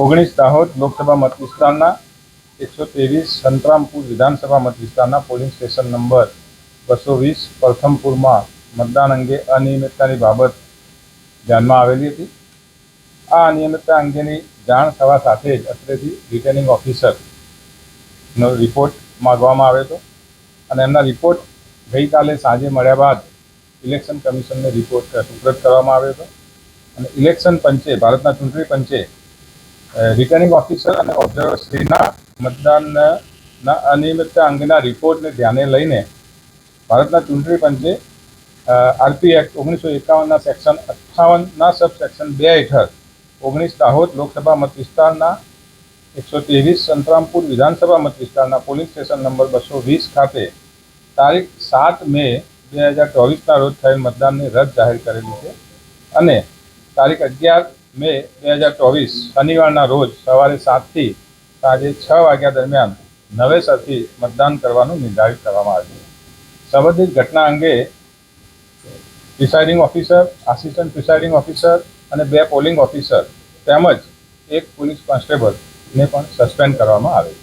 ઓગણીસ દાહોદ લોકસભા મત વિસ્તારના એકસો ત્રેવીસ સંતરામપુર વિધાનસભા મત વિસ્તારના પોલિંગ સ્ટેશન નંબર બસો વીસ પ્રથમપુરમાં મતદાન અંગે અનિયમિતતાની બાબત ધ્યાનમાં આવેલી હતી. આ અનિયમિતતા અંગેની જાણ થવા સાથે જ અત્રેથી રિટર્નિંગ ઓફિસરનો રિપોર્ટ માગવામાં આવ્યો હતો અને એમના રિપોર્ટ ગઈકાલે સાંજે મળ્યા બાદ ઇલેક્શન કમિશનને રિપોર્ટ સુપ્રત કરવામાં આવ્યો હતો. અને ઇલેક્શન પંચે, ભારતના ચૂંટણી પંચે રિટર્નિંગ ઓફિસર અને ઓબ્ઝર્વરશ્રીના મતદાનના અનિયમિતતા અંગેના રિપોર્ટને ધ્યાને લઈને ભારતના ચૂંટણી પંચે આરપી એક્ટ ઓગણીસો એકાવનના સેક્શન અઠ્ઠાવનના સબ સેક્શન બે હેઠળ ઓગણીસ દાહોદ લોકસભા મત વિસ્તારના એકસો ત્રેવીસ સંતરામપુર વિધાનસભા મત વિસ્તારના પોલીસ સ્ટેશન નંબર બસો વીસ ખાતે તારીખ સાત મે બે હજાર ચોવીસના રોજ થયેલ મતદાનને રદ જાહેર કરેલી છે. અને તારીખ અગિયાર મે બે હજાર ચોવીસ શનિવારના રોજ સવારે સાતથી સાંજે છ વાગ્યા દરમિયાન નવેસરથી મતદાન કરવાનું નિર્ધારિત કરવામાં આવ્યું સંબંધિત ઘટના અંગે presiding officer, assistant presiding officer અને બે પોલિંગ ઓફિસર તેમજ એક પોલીસ કોન્સ્ટેબલને પણ સસ્પેન્ડ કરવામાં આવે